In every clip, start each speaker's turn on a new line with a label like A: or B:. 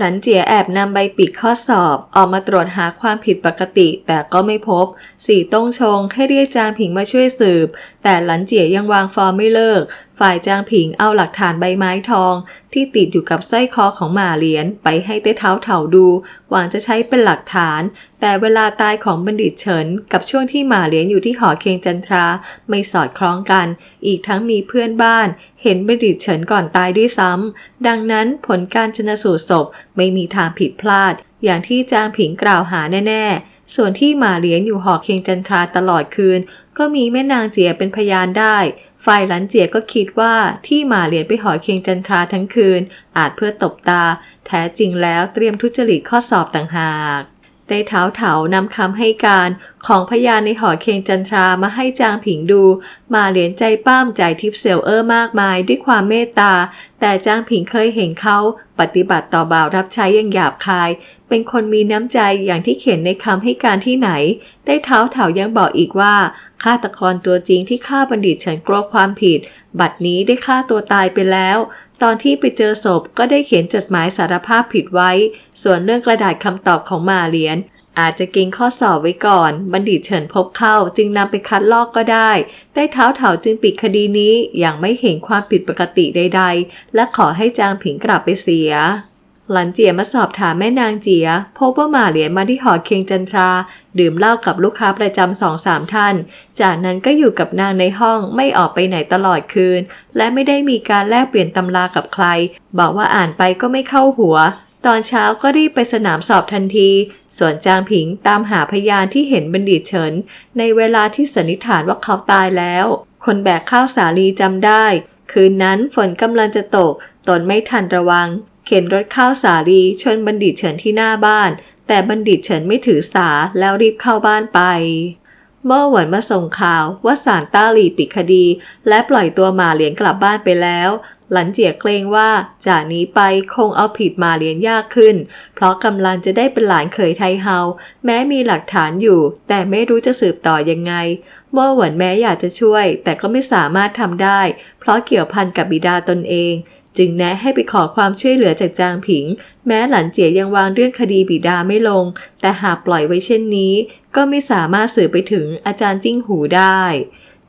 A: หลันเจียแอบนำใบปิดข้อสอบออกมาตรวจหาความผิดปกติ แต่ก็ไม่พบ สี่ต้งชงให้เรียกจางผิงมาช่วยสืบ แต่หลันเจียยังวางฟอร์มไม่เลิก ฝ่ายจางผิงเอาหลักฐานใบไม้ทอง ที่ติดอยู่กับสร้อยคอของหมาเหรียญไปให้เต้เท้าเถาดู หวังจะใช้เป็นหลักฐาน แต่เวลาตายของบัณฑิตเฉิน กับช่วงที่หมาเหรียญอยู่ที่หอเคียงจันทราไม่สอดคล้องกัน อีกทั้งมีเพื่อนบ้าน เห็นบัณฑิตเฉินก่อนตายด้วยซ้ำดังนั้นผลการชนสูตรศพไม่มีทางผิดพลาด อย่างที่จางผิงกล่าวหาแน่ๆ ส่วนที่หมาเหลียงอยู่หอเคียงจันทราตลอดคืน ก็มีแม่นางเจียเป็นพยานได้ ฝ่ายหลันเจียก็คิดว่าที่หมาเหลียงไปหอเคียงจันทราทั้งคืน อาจเพื่อตบตา แท้จริงแล้วเตรียมทุจริตข้อสอบต่างหาก ได้เท้าเถานำคำให้การของพยานในหอเคียงจันทรามาให้จางผิงดู มาเหรียญใจป้ามใจทิพเซลเออร์มากมายด้วยความเมตตา แต่จางผิงเคยเห็นเขาปฏิบัติต่อบ่าวรับใช้อย่างหยาบคาย เป็นคนมีน้ำใจอย่างที่เขียนในคำให้การที่ไหน ได้เท้าเถายังบอกอีกว่าฆาตกรตัวจริงที่ฆ่าบัณฑิตเฉินกลัวความผิด บัดนี้ได้ฆ่าตัวตายไปแล้ว ตอนที่ไปเจอศพก็ได้เขียนจดหมายสารภาพผิดไว้ ส่วนเรื่องกระดาษคำตอบของมาเลียน อาจจะเก่งข้อสอบไว้ก่อน บัณฑิตเฉินพบเข้าจึงนำไปคัดลอกก็ได้ ได้เท้าเถาจึงปิดคดีนี้อย่างไม่เห็นความผิดปกติใด ๆ และขอให้จางผิงกลับไปเสีย หลันเจียมาสอบถามแม่นางเจียพบว่าหมาเหรียญมาที่หอเคียงจันทรา ดื่มเหล้ากับลูกค้าประจำสองสามท่าน จากนั้นก็อยู่กับนางในห้องไม่ออกไปไหนตลอดคืน และไม่ได้มีการแลกเปลี่ยนตำรากับใคร บอกว่าอ่านไปก็ไม่เข้าหัว ตอนเช้าก็รีบไปสนามสอบทันที ส่วนจางผิงตามหาพยานที่เห็นบัณฑิตเฉิน ในเวลาที่สันนิษฐานว่าเขาตายแล้ว คนแบกข้าวสาลีจำได้ คืนนั้นฝนกำลังจะตก ตนไม่ทันระวัง เข็นรถข้าวสาลีชนบัณฑิตเฉินที่หน้าบ้าน แต่บัณฑิตเฉินไม่ถือสาแล้วรีบเข้าบ้านไปเมื่อหวนมาส่งข่าวว่าศาลต้าหลีปิดคดี และปล่อยตัวหมาเหลียนกลับบ้านไปแล้ว หลันเจียเกรงว่าจากนี้ไปคงเอาผิดหมาเหลียนยากขึ้น เพราะกำลังจะได้เป็นหลานเขยไทเฮาแม้มีหลักฐานอยู่ แต่ไม่รู้จะสืบต่อยังไง เมื่อหวนแม้อยากจะช่วย แต่ก็ไม่สามารถทำได้ เพราะเกี่ยวพันกับบิดาตนเอง จึงแนะให้ไปขอความช่วยเหลือจากจางผิง แม้หลันเจียยังวางเรื่องคดีบิดาไม่ลง แต่หากปล่อยไว้เช่นนี้ ก็ไม่สามารถสื่อไปถึงอาจารย์จิ้งหูได้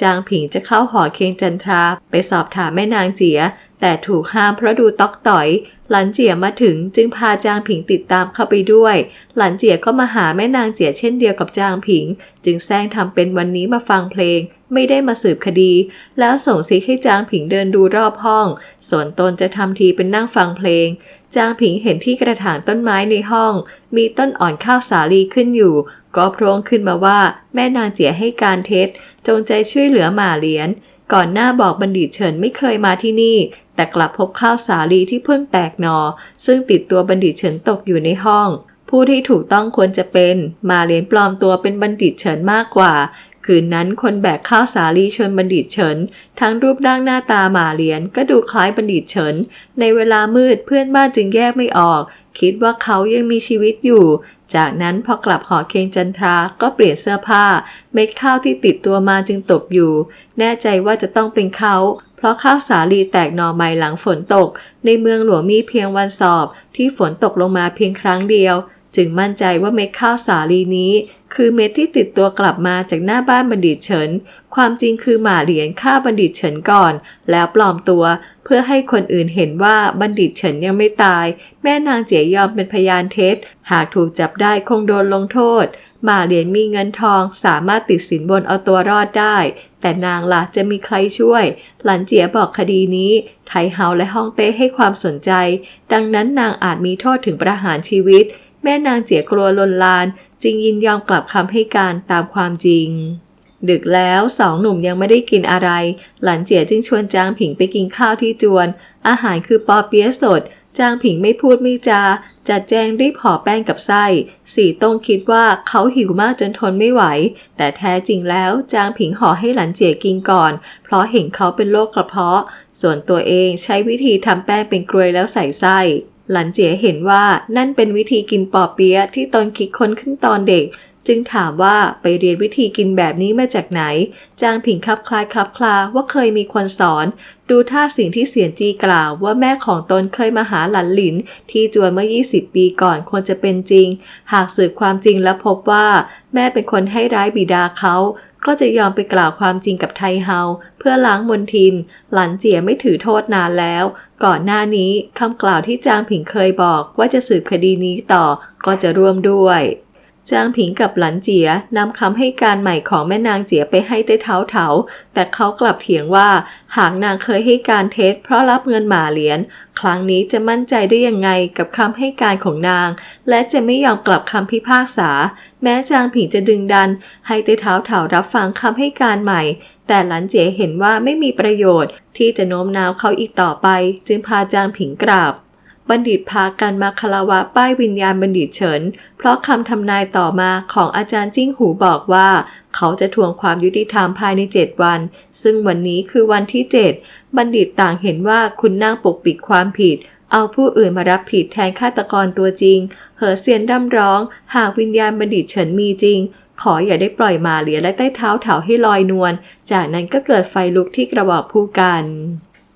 A: จางผิงจะเข้าหอเคียงจันทราไปสอบถามแม่นางเจีย แต่ถูกห้ามเพราะดูตอกต่อย หลันเจียมาถึงจึงพาจางผิงติดตามเข้าไปด้วย หลันเจียก็มาหาแม่นางเจียเช่นเดียวกับจางผิง จึงแซงทำเป็นวันนี้มาฟังเพลง ไม่ได้มาสืบคดี แล้วส่งซิกให้จางผิงเดินดูรอบห้อง ส่วนตนจะทำทีเป็นนั่งฟังเพลง จางผิงเห็นที่กระถางต้นไม้ในห้อง มีต้นอ่อนข้าวสาลีขึ้นอยู่ ก็โพร่งขึ้นมาว่า แม่นางเจียให้การเท็จ จงใจช่วยเหลือหมาเหรียญก่อนหน้าบอกบัณฑิตเฉินไม่เคยมาที่นี่ แต่กลับพบข้าวสาลีที่เพิ่งแตกหนอ ซึ่งติดตัวบัณฑิตเฉินตกอยู่ในห้อง ผู้ที่ถูกต้องควรจะเป็นหมาเหรียญปลอมตัวเป็นบัณฑิตเฉินมากกว่า คืนนั้นคนแบกข้าวสาลีชนบัณฑิตเฉิน ทั้งรูปร่างหน้าตาหมาเหรียญก็ดูคล้ายบัณฑิตเฉิน ในเวลามืดเพื่อนบ้านจึงแยกไม่ออก คิดว่าเขายังมีชีวิตอยู่จากนั้นพอกลับหอเคียงจันทราก็เปลี่ยนเสื้อผ้า เม็ดข้าวที่ติดตัวมาจึงตกอยู่ แน่ใจว่าจะต้องเป็นเขา ราะข้าวสาลีแตกหน่อใหม่หลังฝนตก ในเมืองหลวงมีเพียงวันสอบ ที่ฝนตกลงมาเพียงครั้งเดียว จึงมั่นใจว่าเม็ดข้าวสาลีนี้ คือเม็ดที่ติดตัวกลับมาจากหน้าบ้านบัณฑิตเฉิน ความจริงคือหมาเหรียญฆ่าบัณฑิตเฉินก่อน แล้วปลอมตัว เพื่อให้คนอื่นเห็นว่าบัณฑิตเฉินยังไม่ตาย แม่นางเจียยอมเป็นพยานเท็จ หากถูกจับได้คงโดนลงโทษหมาเหรียญมีเงินทองสามารถติดสินบนเอาตัวรอดได้ แต่นางล่ะจะมีใครช่วย หลันเจียบอกคดีนี้ ไทเฮาและฮ่องเต้ให้ความสนใจ ดังนั้นนางอาจมีโทษถึงประหารชีวิต แม่นางเจียกลัวลนลาน จึงยินยอมกลับคำให้การตามความจริงดึกแล้วสองหนุ่มยังไม่ได้กินอะไร หลันเจียจึงชวนจางผิงไปกินข้าวที่จวน อาหารคือปอเปี๊ยะสด จางผิงไม่พูดไม่จาจัดแจงรีบห่อแป้งกับไส้สีต้งคิดว่าเขาหิวมากจนทนไม่ไหว แต่แท้จริงแล้วจางผิงห่อให้หลันเจียกินก่อน เพราะเห็นเขาเป็นโรคกระเพาะ ส่วนตัวเองใช้วิธีทำแป้งเป็นกรวยแล้วใส่ไส้หลันเจียเห็นว่านั่นเป็นวิธีกินปอเปี๊ยะที่ตนคิดค้นขึ้นตอนเด็ก จึงถามว่าไปเรียนวิธีกินแบบนี้มาจากไหน จางผิงคับคลายคลับคลาว่าเคยมีคนสอน ดูท่าสิ่งที่เสียนจีกล่าวว่าแม่ของตนเคยมาหาหลันหลิน ที่จวนเมื่อ 20 ปีก่อนควรจะเป็นจริง หากสืบความจริงและพบว่า แม่เป็นคนให้ร้ายบิดาเขาก็จะยอมไปกล่าวความจริงกับไทเฮาเพื่อล้างมนทิน หลันเจียไม่ถือโทษนานแล้ว ก่อนหน้านี้คำกล่าวที่จางผิงเคยบอกว่าจะสืบคดีนี้ต่อก็จะร่วมด้วย จางผิงกับหลันเจียนำคำให้การใหม่ของแม่นางเจียไปให้ใต้เท้าเถาแต่เขากลับเถียงว่า หากนางเคยให้การเท็จเพราะรับเงินหมาเหรียญครั้งนี้จะมั่นใจได้ยังไงกับคำให้การของนาง และจะไม่ยอมกลับคำพิพากษา แม้จางผิงจะดึงดัน ให้ใต้เท้าเถารับฟังคำให้การใหม่ แต่หลันเจียเห็นว่าไม่มีประโยชน์ ที่จะโน้มน้าวเขาอีกต่อไป จึงพาจางผิงกราบ บัณฑิตพากันมาคารวะป้ายวิญญาณบัณฑิตเฉิน เพราะคำทำนายต่อมาของอาจารย์จิ้งหูบอกว่า เขาจะทวงความยุติธรรมภายใน 7 วัน ซึ่งวันนี้คือวันที่ 7 บัณฑิตต่างเห็นว่าคุณนางปกปิดความผิด เอาผู้อื่นมารับผิดแทนฆาตกรตัวจริง เหอเซียนร่ำร้อง หากวิญญาณบัณฑิตเฉินมีจริง ขออย่าได้ปล่อยมาเหลียและใต้เท้าเถาให้ลอยนวล จากนั้นก็เกิดไฟลุกที่กระบอกผู้กัน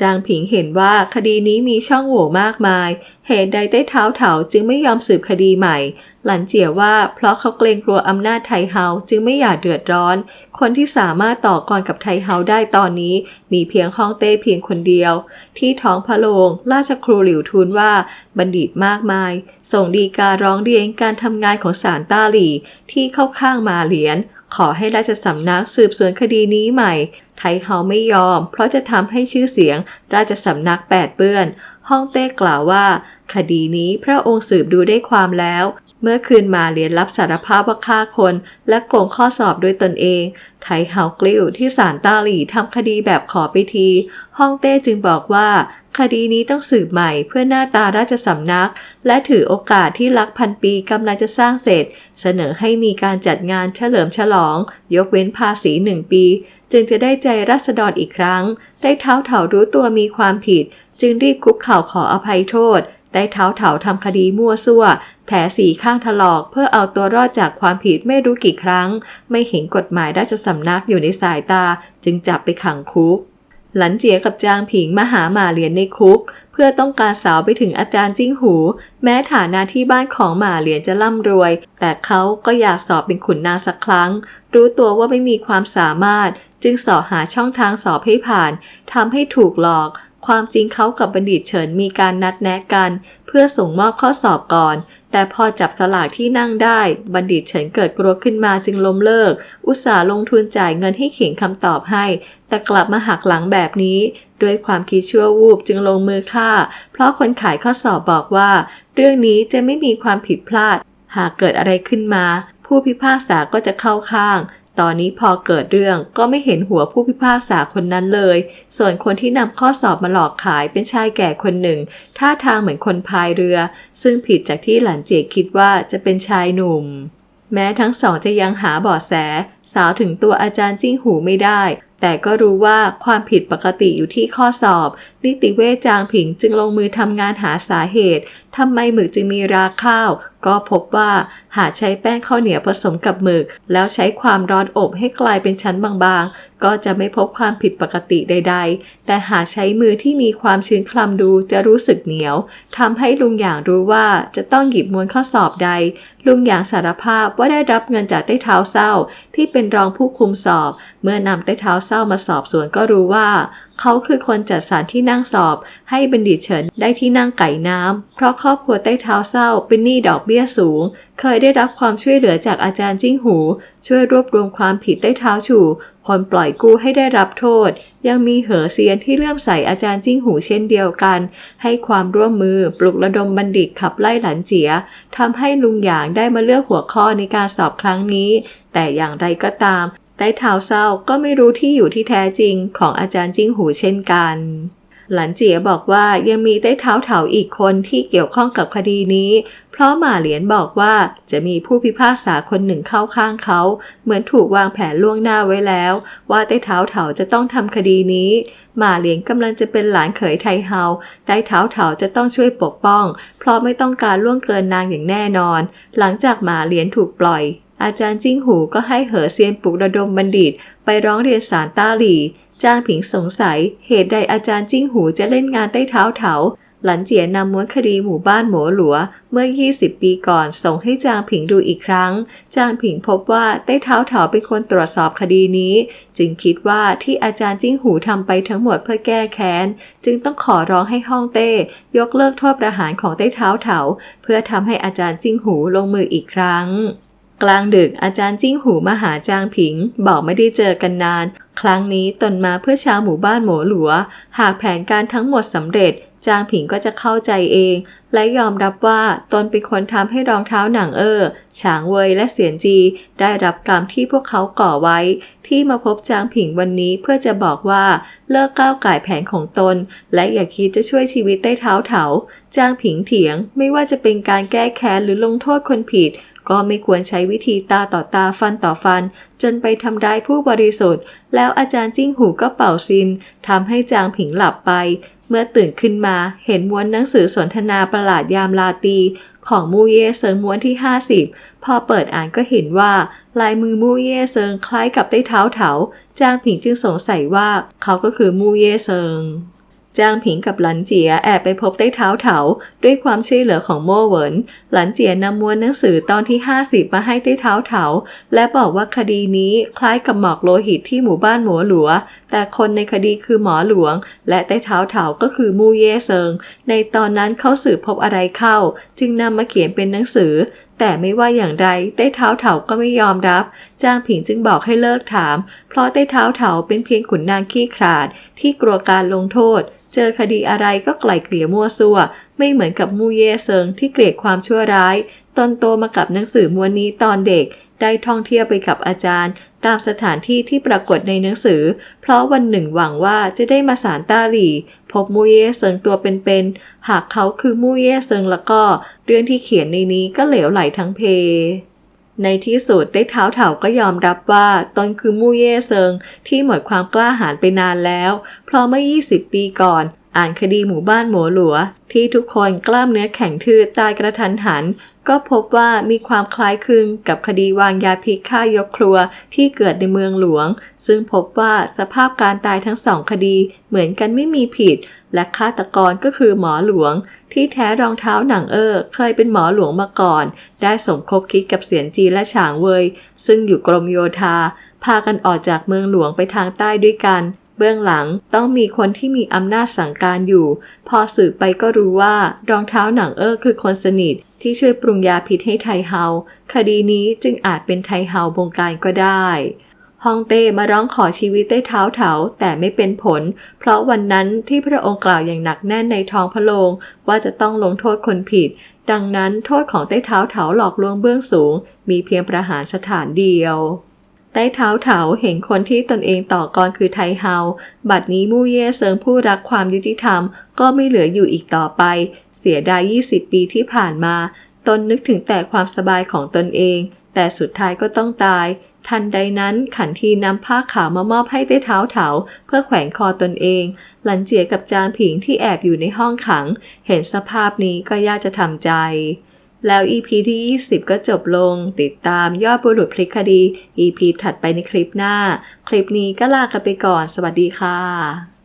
A: จางผิงเห็นว่าคดีนี้มีช่องโหว่มากมาย เหตุใดใต้เท้าเถาจึงไม่ยอมสืบคดีใหม่ หลันเจียว่าเพราะเขาเกรงกลัวอำนาจไทเฮาจึงไม่อยากเดือดร้อน คนที่สามารถต่อกรกับไทเฮาได้ตอนนี้ มีเพียงฮ่องเต้เพียงคนเดียว ที่ท้องพระโรงราชครูหลิวทูลว่าบัณฑิตมากมาย ส่งดีการร้องเรียนการทำงานของศาลต้าหลี่ที่เข้าข้างมาเหรียญขอให้ราชสำนักสืบสวนคดีนี้ใหม่ ไทเฮาไม่ยอม เพราะจะทำให้ชื่อเสียง ราชสำนักแปดเปื้อน ฮ่องเต้กล่าวว่า คดีนี้พระองค์สืบดูได้ความแล้ว เมื่อคืนมาเรียนรับสารภาพว่าฆ่าคน และโกงข้อสอบด้วยตนเอง ไทเฮากลิ้วที่ศาลต้าหลี่ทำคดีแบบขอไปที ฮ่องเต้จึงบอกว่าคดีนี้ต้องสืบใหม่เพื่อหน้าตาราชสำนัก และถือโอกาสที่รักพันปีกำลังจะสร้างเสร็จ เสนอให้มีการจัดงานเฉลิมฉลอง ยกเว้นภาษีหนึ่งปี จึงจะได้ใจรัษฎรอีกครั้ง ได้เท้าเถารู้ตัวมีความผิด จึงรีบคุกเข่าขออภัยโทษ ได้เท้าเถาทำคดีมั่วซั่วแผลสีข้างถลอกเพื่อเอาตัวรอดจากความผิดไม่รู้กี่ครั้ง ไม่เห็นกฎหมายราชสำนักอยู่ในสายตา จึงจับไปขังคุก หลันเจียกับจางผิงมาหาหมาเหรียญในคุก เพื่อต้องการสาวไปถึงอาจารย์จิ้งหู แม้ฐานะที่บ้านของหมาเหรียญจะร่ำรวย แต่เขาก็อยากสอบเป็นขุนนางสักครั้ง รู้ตัวว่าไม่มีความสามารถ จึงสอบหาช่องทางสอบให้ผ่านทำให้ถูกหลอก ความจริงเขากับบัณฑิตเฉินมีการนัดแนะกัน เพื่อส่งมอบข้อสอบก่อน แต่พอจับสลากที่นั่งได้ บัณฑิตเฉินเกิดกลัวขึ้นมาจึงล้มเลิก อุตส่าห์ลงทุนจ่ายเงินให้เขียนคำตอบให้ แต่กลับมาหักหลังแบบนี้ ด้วยความคิดชั่ววูบจึงลงมือฆ่า เพราะคนขายข้อสอบบอกว่า เรื่องนี้จะไม่มีความผิดพลาด หากเกิดอะไรขึ้นมา ผู้พิพากษาก็จะเข้าข้าง ตอนนี้พอเกิดเรื่องก็ไม่เห็นหัวผู้พิพากษาคนนั้นเลย ส่วนคนที่นำข้อสอบมาหลอกขายเป็นชายแก่คนหนึ่ง ท่าทางเหมือนคนพายเรือ ซึ่งผิดจากที่หลานเจยคิดว่าจะเป็นชายหนุ่ม แม้ทั้งสองจะยังหาเบาะแสสาวถึงตัวอาจารย์จิ้งหูไม่ได้ แต่ก็รู้ว่าความผิดปกติอยู่ที่ข้อสอบ นิติเวชจางผิงจึงลงมือทำงานหาสาเหตุทำไมหมึกจึงมีราข้าว ก็พบว่าหากใช้แป้งข้าวเหนียวผสมกับหมึก แล้วใช้ความร้อนอบให้กลายเป็นชั้นบางๆ ก็จะไม่พบความผิดปกติใด ๆ แต่หากใช้มือที่มีความชื้นคลำดูจะรู้สึกเหนียวทำให้ลุงอย่างรู้ว่าจะต้องหยิบมวลข้อสอบใด ลุงอย่างสารภาพว่าได้รับเงินจากได้เท้าเศร้าที่เป็นป็นรองผู้คุมสอบ เมื่อนำเต้เท้าเศร้ามาสอบสวนก็รู้ว่า เขาคือคนจัดสรรที่นั่งสอบ ให้บัณฑิตเฉินได้ที่นั่งไก่น้ำ เพราะครอบครัวใต้เท้าเศร้าเป็นหนี้ดอกเบี้ยสูง เคยได้รับความช่วยเหลือจากอาจารย์จิ้งหู ช่วยรวบรวมความผิดใต้เท้าฉู่ คนปล่อยกู้ให้ได้รับโทษ ยังมีเหอเซียนที่เลื่อมใสอาจารย์จิ้งหูเช่นเดียวกัน ให้ความร่วมมือปลุกระดมบัณฑิตขับไล่หลันเจียทำให้ลุงหยางได้มาเลือกหัวข้อในการสอบครั้งนี้ แต่อย่างไรก็ตาม ใต้เท้าเศร้าก็ไม่รู้ที่อยู่ที่แท้จริงของอาจารย์จิ้งหูเช่นกัน หลันเจียบอกว่ายังมีใต้เท้าเถาอีกคนที่เกี่ยวข้องกับคดีนี้ เพราะหมาเหรียญบอกว่าจะมีผู้พิพากษาคนหนึ่งเข้าข้างเขา เหมือนถูกวางแผนล่วงหน้าไว้แล้ว ว่าใต้เท้าเถาจะต้องทำคดีนี้ หมาเหรียญกำลังจะเป็นหลานเขยไทเฮาใต้เท้าเถาจะต้องช่วยปกป้อง เพราะไม่ต้องการล่วงเกินนางอย่างแน่นอน หลังจากหมาเหรียญถูกปล่อย อาจารย์จิ้งหูก็ให้เหอเซียนปลุกระดมบัณฑิต ไปร้องเรียนสารต้าหลี่จางผิงสงสัย เหตุใดอาจารย์จิ้งหูจะเล่นงานใต้เท้าเถา หลันเจียนำม้วนคดีหมู่บ้านหมอหลัว เมื่อ 20 ปีก่อนส่งให้จางผิงดูอีกครั้ง จางผิงพบว่าใต้เท้าเถาเป็นคนตรวจสอบคดีนี้ จึงคิดว่าที่อาจารย์จิ้งหูทำไปทั้งหมดเพื่อแก้แค้น จึงต้องขอร้องให้ฮ่องเต้ ยกเลิกโทษประหารของใต้เท้าเถา เพื่อทำให้อาจารย์จิ้งหูลงมืออีกครั้ง กลางดึกอาจารย์จิ้งหูมาหาจางผิง บอกไม่ได้เจอกันนาน ครั้งนี้ตนมาเพื่อชาวหมู่บ้านหมอหลัว หากแผนการทั้งหมดสำเร็จ จางผิงก็จะเข้าใจเอง และยอมรับว่าตนเป็นคนทำให้รองเท้าหนังเออฉางเวยและเสียนจี ได้รับกรรมที่พวกเขาก่อไว้ ที่มาพบจางผิงวันนี้เพื่อจะบอกว่าเลิกก้าวไก่แผนของตน และอย่าคิดจะช่วยชีวิตใต้เท้าเถา จางผิงเถียง ไม่ว่าจะเป็นการแก้แค้นหรือลงโทษคนผิดก็ไม่ควรใช้วิธีตาต่อตาฟันต่อฟัน จนไปทำร้ายผู้บริสุทธิ์ แล้วอาจารย์จิ้งหูก็เป่าซินทำให้จางผิงหลับไป เมื่อตื่นขึ้นมาเห็นม้วนหนังสือสนทนาประหลาดยามลาตีของมูเย่เซิงม้วนที่ 50 พอเปิดอ่านก็เห็นว่าลายมือมูเย่เซิงคล้ายกับได้เท้าเถาจางผิงจึงสงสัยว่าเขาก็คือมูเย่เซิงจางผิงกับหลันเจียแอบไปพบใต้เท้าเถาด้วยความช่วยเหลือของโม่เหวินหลันเจียนำม้วนหนังสือตอนที่ 50 มาให้ใต้เท้าเถา และบอกว่าคดีนี้คล้ายกับหมอกโลหิตที่หมู่บ้านหมอหลัว แต่คนในคดีคือหมอหลวง และใต้เท้าเถาก็คือมู่เย่เซิง ในตอนนั้นเขาสืบพบอะไรเข้า จึงนำมาเขียนเป็นหนังสือ แต่ไม่ว่าอย่างไรใต้เท้าเถาก็ไม่ยอมรับ จางผิงจึงบอกให้เลิกถาม เพราะใต้เท้าเถาเป็นเพียงขุนนางขี้ขลาด ที่กลัวการลงโทษ เจอคดีอะไรก็ไกล่เกลี่ยมั่วซั่ว ไม่เหมือนกับมูเย่เซิงที่เกลียดความชั่วร้ายตอนโตมากับหนังสือมวนนี้ตอนเด็ก ได้ท่องเที่ยวไปกับอาจารย์ ตามสถานที่ที่ปรากฏในหนังสือ เพราะวันหนึ่งหวังว่าจะได้มาสารต้าหลี่พบมูเย่เซิงตัวเป็นๆ หากเขาคือมูเย่เซิงแล้วก็ เรื่องที่เขียนในนี้ก็เหลวไหลทั้งเพในที่สุดได้เท้าเถาก็ยอมรับว่าตนคือมู่เย่เซิงที่หมดความกล้าหาญไปนานแล้ว เพราะเมื่อ 20 ปีก่อน อ่านคดีหมู่บ้านหมอหลัว ที่ทุกคนกล้ามเนื้อแข็งทื่อตายกระทันหัน ก็พบว่ามีความคล้ายคลึงกับคดีวางยาพิษฆ่ายกครัวที่เกิดในเมืองหลวง ซึ่งพบว่าสภาพการตายทั้งสองคดีเหมือนกันไม่มีผิด และฆาตกรก็คือหมอหลวง ที่แท้รองเท้าหนังเออเคยเป็นหมอหลวงมาก่อน ได้สมคบคิดกับเสียนจีและฉางเวย ซึ่งอยู่กรมโยธาพากันออกจากเมืองหลวงไปทางใต้ด้วยกัน เบื้องหลังต้องมีคนที่มีอำนาจสั่งการอยู่ พอสืบไปก็รู้ว่ารองเท้าหนังเออคือคนสนิทที่ช่วยปรุงยาพิษให้ไทเฮา คดีนี้จึงอาจเป็นไทเฮาบงการก็ได้ฮองเต้มาร้องขอชีวิตได้เท้าเถาแต่ไม่เป็นผล เพราะวันนั้นที่พระองค์กล่าวอย่างหนักแน่นในท้องพระโรงว่าจะต้องลงโทษคนผิด ดังนั้นโทษของใต้เท้าเถาหลอกลวงเบื้องสูง มีเพียงประหารสถานเดียว ใต้เท้าเถาเห็นคนที่ตนเองต่อกรคือไทเฮา บัดนี้มู่เย่เซิงผู้รักความยุติธรรม ก็ไม่เหลืออยู่อีกต่อไป เสียดาย 20 ปีที่ผ่านมา ตนนึกถึงแต่ความสบายของตนเอง แต่สุดท้ายก็ต้องตาย ทันใดนั้นขันทีนำผ้าขาวมามอบให้ใต้เท้าเถา เพื่อแขวนคอตนเอง หลันเจียกับจางผิงที่แอบอยู่ในห้องขัง เห็นสภาพนี้ก็ยากจะทำใจ แล้ว EP ที่ 20 ก็จบลง ติดตามยอดบุรุษพลิกคดี EP ถัดไปในคลิปหน้า คลิปนี้ก็ลากันไปก่อน สวัสดีค่ะ